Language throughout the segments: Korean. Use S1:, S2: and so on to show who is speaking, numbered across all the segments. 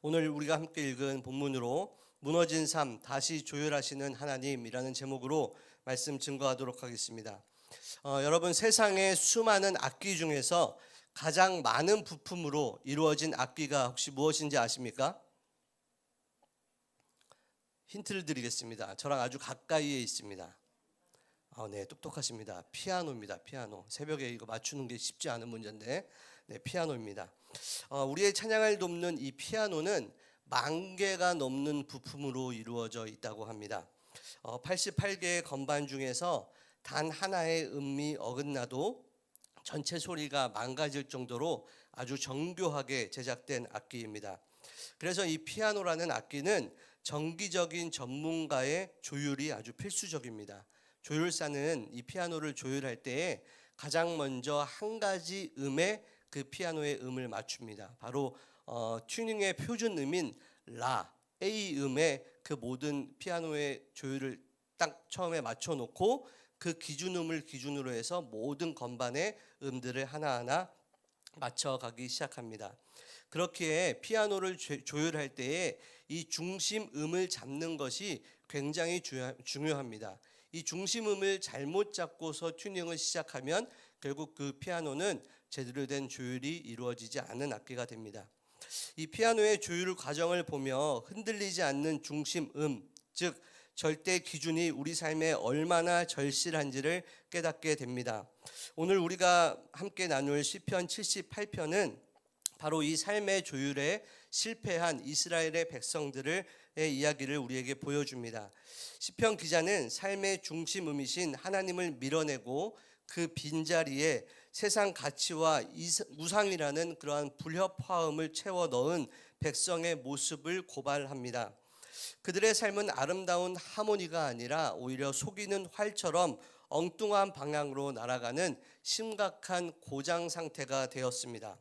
S1: 오늘 우리가 함께 읽은 본문으로 무너진 삶 다시 조율하시는 하나님이라는 제목으로 말씀 증거하도록 하겠습니다. 어, 여러분 세상의 수많은 악기 중에서 가장 많은 부품으로 이루어진 악기가 혹시 무엇인지 아십니까? 힌트를 드리겠습니다. 저랑 아주 가까이에 있습니다. 아, 네, 똑똑하십니다. 피아노입니다. 피아노. 새벽에 이거 맞추는 게 쉽지 않은 문제인데, 네, 피아노입니다. 어, 우리의 찬양을 돕는 이 피아노는 만 개가 넘는 부품으로 이루어져 있다고 합니다. 어, 88개의 건반 중에서 단 하나의 음이 어긋나도 전체 소리가 망가질 정도로 아주 정교하게 제작된 악기입니다. 그래서 이 피아노라는 악기는 정기적인 전문가의 조율이 아주 필수적입니다. 조율사는 이 피아노를 조율할 때에 가장 먼저 한 가지 음에 그 피아노의 음을 맞춥니다. 바로 어, 튜닝의 표준 음인 라, A 음에 그 모든 피아노의 조율을 딱 처음에 맞춰 놓고 그 기준음을 기준으로 해서 모든 건반의 음들을 하나하나 맞춰 가기 시작합니다. 그렇기에 피아노를 조- 조율할 때에 이 중심 음을 잡는 것이 굉장히 중요- 중요합니다. 이 중심음을 잘못 잡고서 튜닝을 시작하면 결국 그 피아노는 제대로 된 조율이 이루어지지 않는 악기가 됩니다. 이 피아노의 조율 과정을 보며 흔들리지 않는 중심음, 즉 절대 기준이 우리 삶에 얼마나 절실한지를 깨닫게 됩니다. 오늘 우리가 함께 나눌 시편 78편은 바로 이 삶의 조율에 실패한 이스라엘의 백성들의 이야기를 우리에게 보여줍니다. 시편 기자는 삶의 중심음이신 하나님을 밀어내고 그 빈자리에 세상 가치와 우상이라는 그러한 불협화음을 채워 넣은 백성의 모습을 고발합니다. 그들의 삶은 아름다운 하모니가 아니라 오히려 속이는 활처럼 엉뚱한 방향으로 날아가는 심각한 고장 상태가 되었습니다.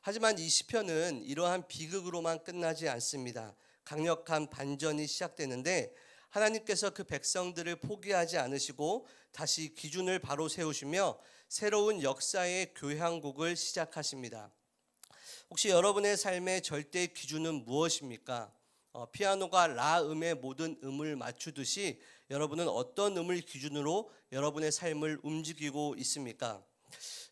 S1: 하지만 이 시편은 이러한 비극으로만 끝나지 않습니다. 강력한 반전이 시작되는데 하나님께서 그 백성들을 포기하지 않으시고 다시 기준을 바로 세우시며 새로운 역사의 교향곡을 시작하십니다. 혹시 여러분의 삶의 절대 기준은 무엇입니까? 어, 피아노가 라 음의 모든 음을 맞추듯이 여러분은 어떤 음을 기준으로 여러분의 삶을 움직이고 있습니까?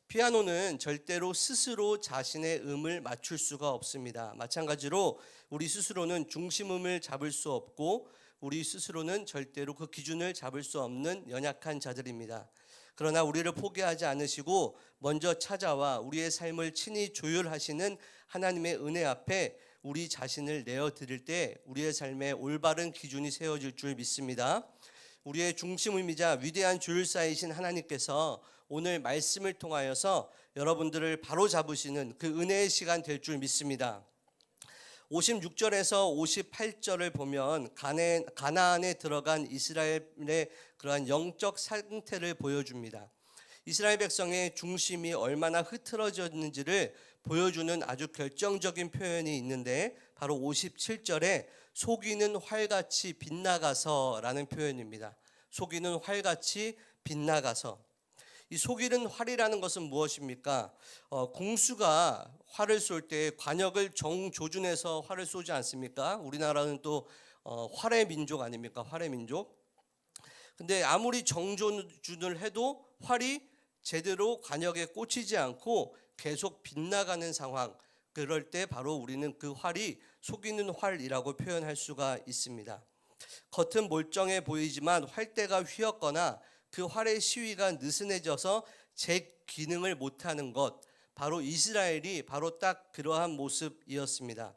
S1: 피아노는 절대로 스스로 자신의 음을 맞출 수가 없습니다. 마찬가지로 우리 스스로는 중심음을 잡을 수 없고 우리 스스로는 절대로 그 기준을 잡을 수 없는 연약한 자들입니다. 그러나 우리를 포기하지 않으시고 먼저 찾아와 우리의 삶을 친히 조율하시는 하나님의 은혜 앞에 우리 자신을 내어 드릴 때 우리의 삶에 올바른 기준이 세워질 줄 믿습니다. 우리의 중심음이자 위대한 조율사이신 하나님께서 오늘 말씀을 통하여서 여러분들을 바로 잡으시는 그 은혜의 시간 될 줄 믿습니다. 56절에서 58절을 보면 가나안에 들어간 이스라엘의 그러한 영적 상태를 보여줍니다. 이스라엘 백성의 중심이 얼마나 흐트러졌는지를 보여주는 아주 결정적인 표현이 있는데 바로 57절에 속이는 활같이 빗나가서라는 표현입니다. 속이는 활같이 빗나가서 이 속이는 활이라는 것은 무엇입니까? 어, 공수가 활을 쏠 때 관역을 정조준해서 활을 쏘지 않습니까? 우리나라는 또 어, 활의 민족 아닙니까? 활의 민족. 근데 아무리 정조준을 해도 활이 제대로 관역에 꽂히지 않고 계속 빗나가는 상황. 그럴 때 바로 우리는 그 활이 속이는 활이라고 표현할 수가 있습니다. 겉은 멀쩡해 보이지만 활대가 휘었거나 그 활의 시위가 느슨해져서 제 기능을 못하는 것 바로 이스라엘이 바로 딱 그러한 모습이었습니다.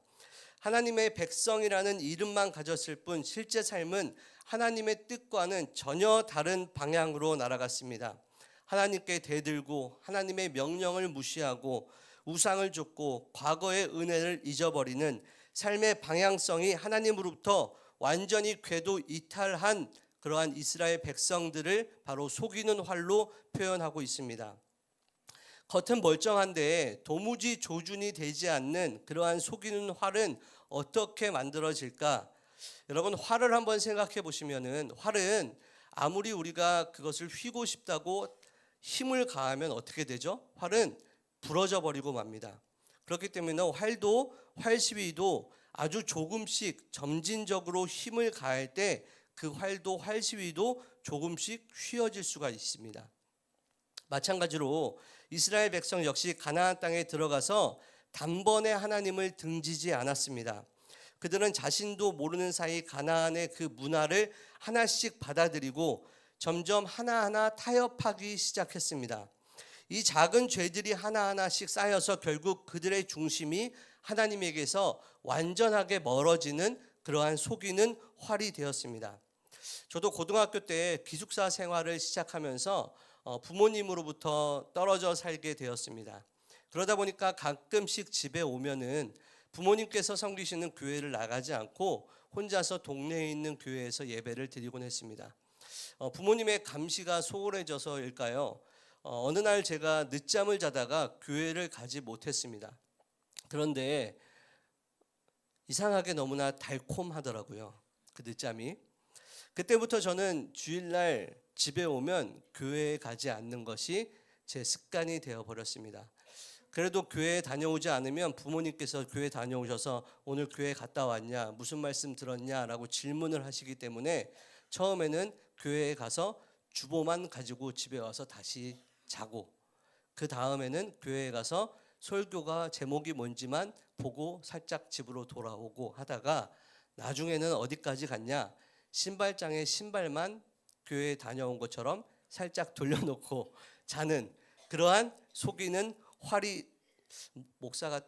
S1: 하나님의 백성이라는 이름만 가졌을 뿐 실제 삶은 하나님의 뜻과는 전혀 다른 방향으로 날아갔습니다. 하나님께 대들고 하나님의 명령을 무시하고 우상을 쫓고 과거의 은혜를 잊어버리는 삶의 방향성이 하나님으로부터 완전히 궤도 이탈한 그러한 이스라엘 백성들을 바로 속이는 활로 표현하고 있습니다. 겉은 멀쩡한데 도무지 조준이 되지 않는 그러한 속이는 활은 어떻게 만들어질까? 여러분 활을 한번 생각해 보시면은 활은 아무리 우리가 그것을 휘고 싶다고 힘을 가하면 어떻게 되죠? 활은 부러져 버리고 맙니다. 그렇기 때문에 활도 활시위도 아주 조금씩 점진적으로 힘을 가할 때 그 활도 활시위도 조금씩 휘어질 수가 있습니다. 마찬가지로 이스라엘 백성 역시 가나안 땅에 들어가서 단번에 하나님을 등지지 않았습니다. 그들은 자신도 모르는 사이 가나안의 그 문화를 하나씩 받아들이고 점점 하나하나 타협하기 시작했습니다. 이 작은 죄들이 하나하나씩 쌓여서 결국 그들의 중심이 하나님에게서 완전하게 멀어지는 그러한 속이는 활이 되었습니다. 저도 고등학교 때 기숙사 생활을 시작하면서 어, 부모님으로부터 떨어져 살게 되었습니다. 그러다 보니까 가끔씩 집에 오면은 부모님께서 섬기시는 교회를 나가지 않고 혼자서 동네에 있는 교회에서 예배를 드리곤 했습니다. 어, 부모님의 감시가 소홀해져서일까요? 어, 어느 날 제가 늦잠을 자다가 교회를 가지 못했습니다. 그런데 이상하게 너무나 달콤하더라고요. 그 늦잠이. 그때부터 저는 주일날 집에 오면 교회에 가지 않는 것이 제 습관이 되어 버렸습니다. 그래도 교회에 다녀오지 않으면 부모님께서 교회 다녀오셔서 오늘 교회 갔다 왔냐, 무슨 말씀 들었냐라고 질문을 하시기 때문에 처음에는 교회에 가서 주보만 가지고 집에 와서 다시 자고 그 다음에는 교회에 가서 설교가 제목이 뭔지만 보고 살짝 집으로 돌아오고 하다가 나중에는 어디까지 갔냐 신발장에 신발만 교회에 다녀온 것처럼 살짝 돌려놓고 자는 그러한 속이는 활이 목사가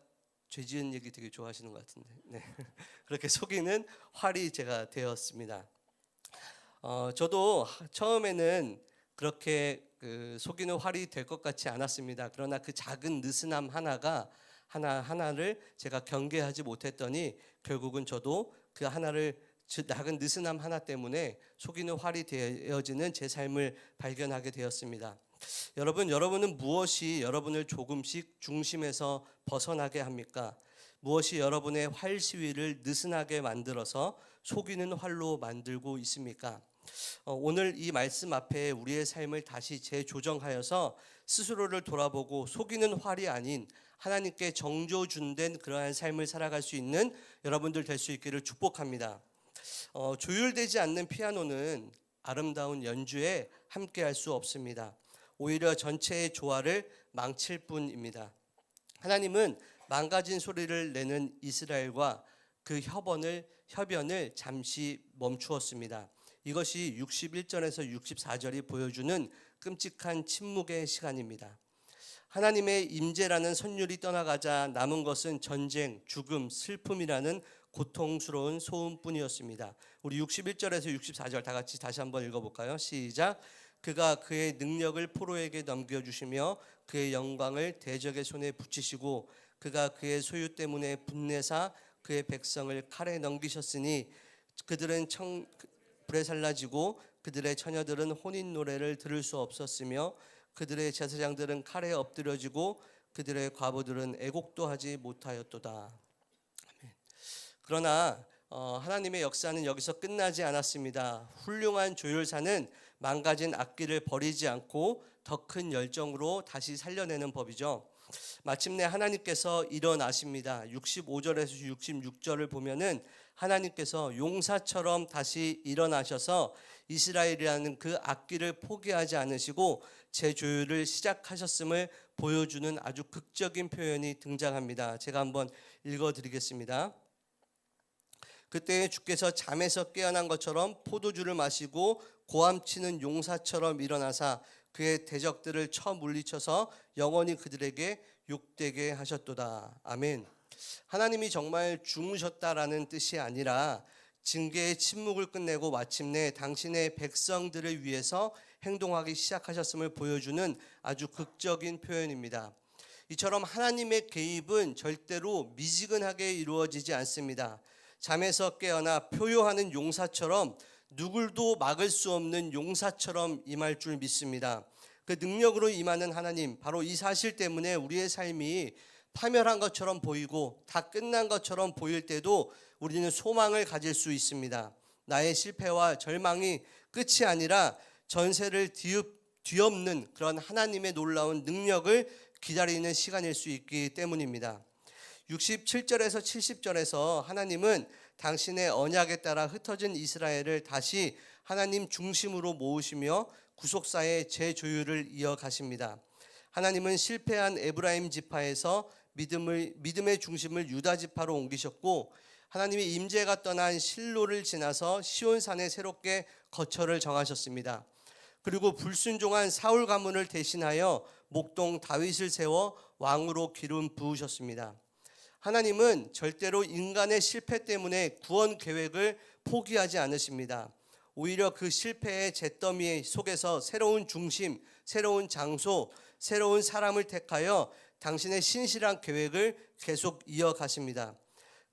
S1: 죄지은 얘기 되게 좋아하시는 것 같은데 네. 그렇게 속이는 활이 제가 되었습니다. 어, 저도 처음에는 그렇게 그 속이는 활이 될 것 같지 않았습니다. 그러나 그 작은 느슨함 하나가 하나 하나를 제가 경계하지 못했더니 결국은 저도 그 하나를 작은 느슨함 하나 때문에 속이는 활이 되어지는 제 삶을 발견하게 되었습니다. 여러분, 여러분은 무엇이 여러분을 조금씩 중심에서 벗어나게 합니까? 무엇이 여러분의 활 시위를 느슨하게 만들어서 속이는 활로 만들고 있습니까? 어, 오늘 이 말씀 앞에 우리의 삶을 다시 재조정하여서 스스로를 돌아보고 속이는 활이 아닌 하나님께 정조준된 그러한 삶을 살아갈 수 있는 여러분들 될 수 있기를 축복합니다. 어, 조율되지 않는 피아노는 아름다운 연주에 함께할 수 없습니다. 오히려 전체의 조화를 망칠 뿐입니다. 하나님은 망가진 소리를 내는 이스라엘과 그 협언을 협연을 잠시 멈추었습니다. 이것이 61절에서 64절이 보여주는 끔찍한 침묵의 시간입니다. 하나님의 임재라는 선율이 떠나가자 남은 것은 전쟁, 죽음, 슬픔이라는 고통스러운 소음뿐이었습니다. 우리 61절에서 64절 다 같이 다시 한번 읽어볼까요? 시작. 그가 그의 능력을 포로에게 넘겨주시며 그의 영광을 대적의 손에 붙이시고 그가 그의 소유 때문에 분내사 그의 백성을 칼에 넘기셨으니 그들은 청 불에 살라지고 그들의 처녀들은 혼인 노래를 들을 수 없었으며 그들의 제사장들은 칼에 엎드려지고 그들의 과부들은 애곡도 하지 못하였도다. 그러나 어, 하나님의 역사는 여기서 끝나지 않았습니다. 훌륭한 조율사는 망가진 악기를 버리지 않고 더 큰 열정으로 다시 살려내는 법이죠. 마침내 하나님께서 일어나십니다. 65절에서 66절을 보면은 하나님께서 용사처럼 다시 일어나셔서 이스라엘이라는 그 악기를 포기하지 않으시고 재조율을 시작하셨음을 보여주는 아주 극적인 표현이 등장합니다. 제가 한번 읽어 드리겠습니다. 그때 주께서 잠에서 깨어난 것처럼 포도주를 마시고 고함치는 용사처럼 일어나사 그의 대적들을 쳐 물리쳐서 영원히 그들에게 욕되게 하셨도다. 아멘. 하나님이 정말 주무셨다라는 뜻이 아니라 징계의 침묵을 끝내고 마침내 당신의 백성들을 위해서 행동하기 시작하셨음을 보여주는 아주 극적인 표현입니다. 이처럼 하나님의 개입은 절대로 미지근하게 이루어지지 않습니다. 잠에서 깨어나 표효하는 용사처럼 누굴도 막을 수 없는 용사처럼 임할 줄 믿습니다. 그 능력으로 임하는 하나님, 바로 이 사실 때문에 우리의 삶이 파멸한 것처럼 보이고 다 끝난 것처럼 보일 때도 우리는 소망을 가질 수 있습니다. 나의 실패와 절망이 끝이 아니라 전세를 뒤엎는 그런 하나님의 놀라운 능력을 기다리는 시간일 수 있기 때문입니다. 67절에서 70절에서 하나님은 당신의 언약에 따라 흩어진 이스라엘을 다시 하나님 중심으로 모으시며 구속사의 재조율을 이어가십니다. 하나님은 실패한 에브라임 지파에서 믿음을 믿음의 중심을 유다 지파로 옮기셨고 하나님의 임재가 떠난 실로를 지나서 시온산에 새롭게 거처를 정하셨습니다. 그리고 불순종한 사울 가문을 대신하여 목동 다윗을 세워 왕으로 기름 부으셨습니다. 하나님은 절대로 인간의 실패 때문에 구원 계획을 포기하지 않으십니다. 오히려 그 실패의 잿더미 속에서 새로운 중심, 새로운 장소, 새로운 사람을 택하여 당신의 신실한 계획을 계속 이어가십니다.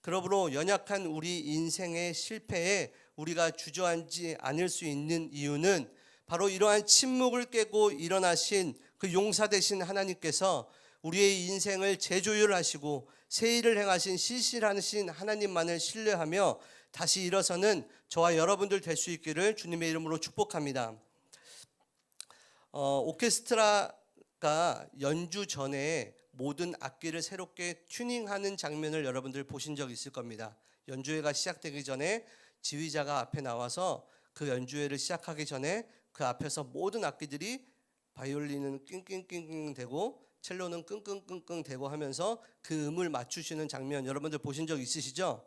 S1: 그러므로 연약한 우리 인생의 실패에 우리가 주저앉지 않을 수 있는 이유는 바로 이러한 침묵을 깨고 일어나신 그 용사 되신 하나님께서 우리의 인생을 재조율하시고 새 일을 행하신 신실하신 하나님만을 신뢰하며 다시 일어서는 저와 여러분들 될 수 있기를 주님의 이름으로 축복합니다. 어, 오케스트라가 연주 전에 모든 악기를 새롭게 튜닝하는 장면을 여러분들 보신 적 있을 겁니다. 연주회가 시작되기 전에 지휘자가 앞에 나와서 그 연주회를 시작하기 전에 그 앞에서 모든 악기들이 바이올린은 낑낑낑낑 대고 첼로는 끙끙끙끙 대고 하면서 그 음을 맞추시는 장면 여러분들 보신 적 있으시죠?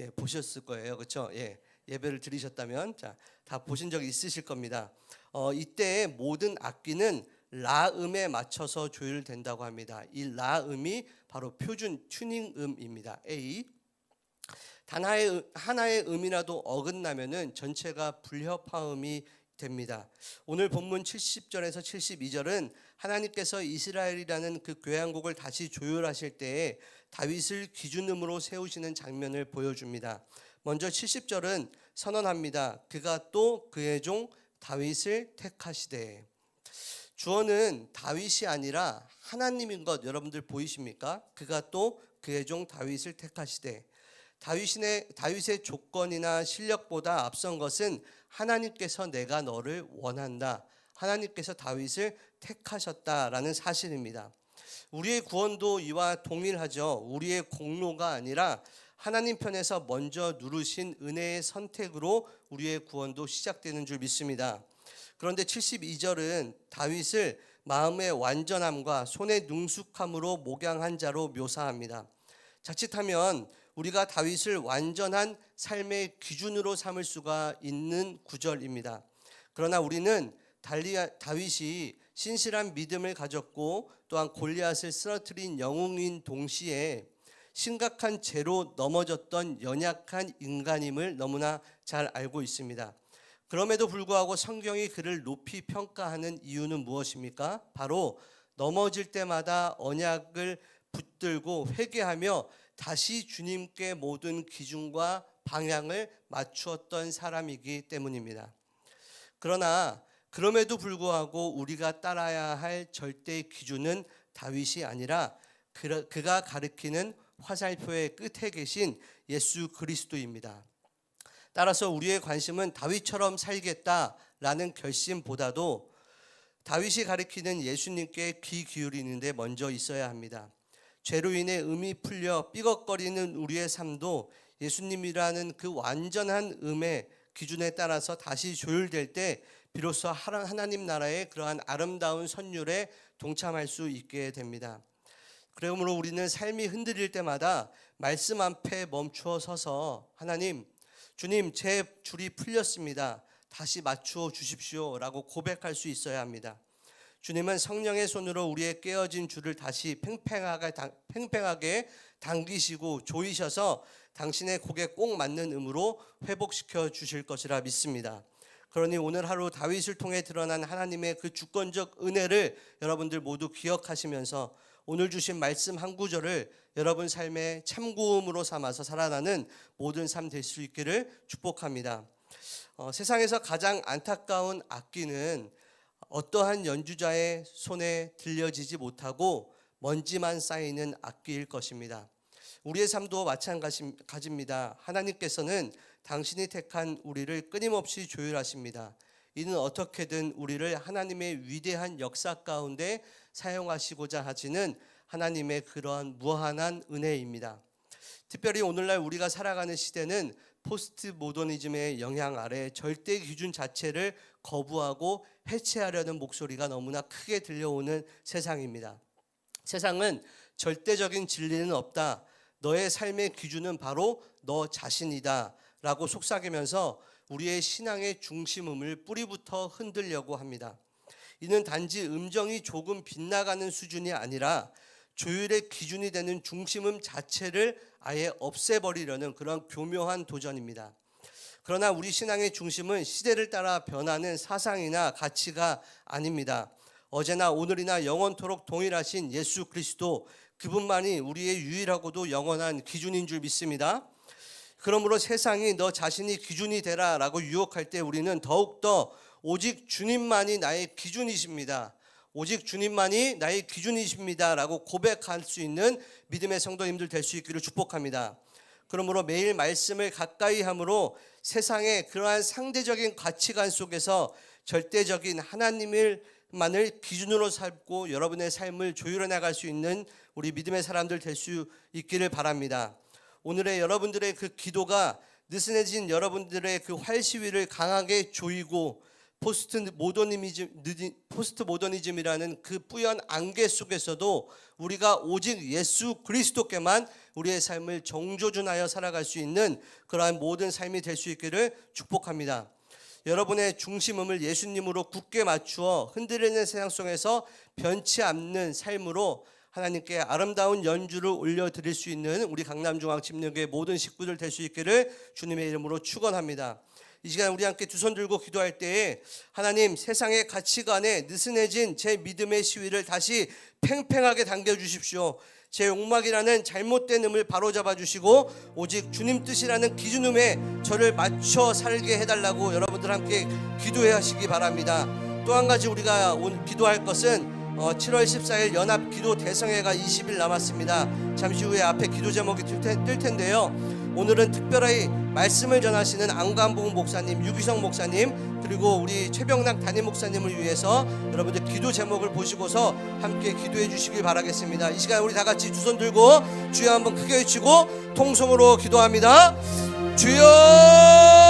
S1: 예, 보셨을 거예요. 그렇죠? 예. 예배를 드리셨다면 자, 다 보신 적 있으실 겁니다. 어, 이때 모든 악기는 라음에 맞춰서 조율된다고 합니다. 이 라음이 바로 표준 튜닝 음입니다. A. 단 하나의, 하나의 음이라도 어긋나면은 전체가 불협화음이 됩니다. 오늘 본문 70절에서 72절은 하나님께서 이스라엘이라는 그 교향곡을 다시 조율하실 때에 다윗을 기준음으로 세우시는 장면을 보여줍니다. 먼저 70절은 선언합니다. 그가 또 그의 종 다윗을 택하시되 주어는 다윗이 아니라 하나님인 것 여러분들 보이십니까? 그가 또 그의 종 다윗을 택하시되 다윗의 다윗의 조건이나 실력보다 앞선 것은 하나님께서 내가 너를 원한다. 하나님께서 다윗을 택하셨다라는 사실입니다. 우리의 구원도 이와 동일하죠. 우리의 공로가 아니라 하나님 편에서 먼저 누르신 은혜의 선택으로 우리의 구원도 시작되는 줄 믿습니다. 그런데 72절은 다윗을 마음의 완전함과 손의 능숙함으로 목양한 자로 묘사합니다. 자칫하면 우리가 다윗을 완전한 삶의 기준으로 삼을 수가 있는 구절입니다. 그러나 우리는 달리 다윗이 신실한 믿음을 가졌고 또한 골리앗을 쓰러뜨린 영웅인 동시에 심각한 죄로 넘어졌던 연약한 인간임을 너무나 잘 알고 있습니다. 그럼에도 불구하고 성경이 그를 높이 평가하는 이유는 무엇입니까? 바로 넘어질 때마다 언약을 붙들고 회개하며 다시 주님께 모든 기준과 방향을 맞추었던 사람이기 때문입니다. 그러나 그럼에도 불구하고 우리가 따라야 할 절대 기준은 다윗이 아니라 그가 가리키는 화살표의 끝에 계신 예수 그리스도입니다. 따라서 우리의 관심은 다윗처럼 살겠다라는 결심보다도 다윗이 가리키는 예수님께 귀 기울이는데 먼저 있어야 합니다. 죄로 인해 음이 풀려 삐걱거리는 우리의 삶도 예수님이라는 그 완전한 음의 기준에 따라서 다시 조율될 때 비로소 하나님 나라의 그러한 아름다운 선율에 동참할 수 있게 됩니다. 그러므로 우리는 삶이 흔들릴 때마다 말씀 앞에 멈추어 서서 하나님, 주님, 제 줄이 풀렸습니다. 다시 맞추어 주십시오 라고 고백할 수 있어야 합니다. 주님은 성령의 손으로 우리의 깨어진 줄을 다시 팽팽하게, 팽팽하게 당기시고 조이셔서 당신의 곡에 꼭 맞는 음으로 회복시켜 주실 것이라 믿습니다. 그러니 오늘 하루 다윗을 통해 드러난 하나님의 그 주권적 은혜를 여러분들 모두 기억하시면서 오늘 주신 말씀 한 구절을 여러분 삶의 참고음으로 삼아서 살아나는 모든 삶 될 수 있기를 축복합니다. 어, 세상에서 가장 안타까운 악기는 어떠한 연주자의 손에 들려지지 못하고 먼지만 쌓이는 악기일 것입니다. 우리의 삶도 마찬가지입니다. 하나님께서는 당신이 택한 우리를 끊임없이 조율하십니다. 이는 어떻게든 우리를 하나님의 위대한 역사 가운데 사용하시고자 하지는 하나님의 그러한 무한한 은혜입니다. 특별히 오늘날 우리가 살아가는 시대는 포스트 모더니즘의 영향 아래 절대 기준 자체를 거부하고 해체하려는 목소리가 너무나 크게 들려오는 세상입니다. 세상은 절대적인 진리는 없다. 너의 삶의 기준은 바로 너 자신이다. 라고 속삭이면서 우리의 신앙의 중심음을 뿌리부터 흔들려고 합니다. 이는 단지 음정이 조금 빗나가는 수준이 아니라 조율의 기준이 되는 중심음 자체를 아예 없애버리려는 그런 교묘한 도전입니다. 그러나 우리 신앙의 중심은 시대를 따라 변하는 사상이나 가치가 아닙니다. 어제나 오늘이나 영원토록 동일하신 예수 그리스도 그분만이 우리의 유일하고도 영원한 기준인 줄 믿습니다. 그러므로 세상이 너 자신이 기준이 되라라고 유혹할 때 우리는 더욱더 오직 주님만이 나의 기준이십니다. 오직 주님만이 나의 기준이십니다라고 고백할 수 있는 믿음의 성도님들 될 수 있기를 축복합니다. 그러므로 매일 말씀을 가까이 함으로 세상의 그러한 상대적인 가치관 속에서 절대적인 하나님을 만을 기준으로 삼고 여러분의 삶을 조율해 나갈 수 있는 우리 믿음의 사람들 될 수 있기를 바랍니다. 오늘의 여러분들의 그 기도가 느슨해진 여러분들의 그 활시위를 강하게 조이고 포스트 모더니즘 포스트 모더니즘이라는 그 뿌연 안개 속에서도 우리가 오직 예수 그리스도께만 우리의 삶을 정조준하여 살아갈 수 있는 그러한 모든 삶이 될 수 있기를 축복합니다. 여러분의 중심음을 예수님으로 굳게 맞추어 흔들리는 세상 속에서 변치 않는 삶으로 하나님께 아름다운 연주를 올려드릴 수 있는 우리 강남중앙 침례교회 모든 식구들 될 수 있기를 주님의 이름으로 축원합니다. 이 시간 우리 함께 두 손 들고 기도할 때에 하나님 세상의 가치관에 느슨해진 제 믿음의 시위를 다시 팽팽하게 당겨 주십시오. 제 욕망이라는 잘못된 음을 바로잡아 주시고 오직 주님 뜻이라는 기준음에 저를 맞춰 살게 해달라고 여러분들 함께 기도해 하시기 바랍니다. 또 한 가지 우리가 기도할 것은 어, 7월 14일 연합 기도 대성회가 20일 남았습니다. 잠시 후에 앞에 기도 제목이 뜰, 텐- 뜰 텐데요. 오늘은 특별히 말씀을 전하시는 안관봉 목사님, 유기성 목사님, 그리고 우리 최병락 담임 목사님을 위해서 여러분들 기도 제목을 보시고서 함께 기도해 주시길 바라겠습니다. 이 시간 우리 다 같이 두 손 들고 주여 한번 크게 외치고 통성으로 기도합니다. 주여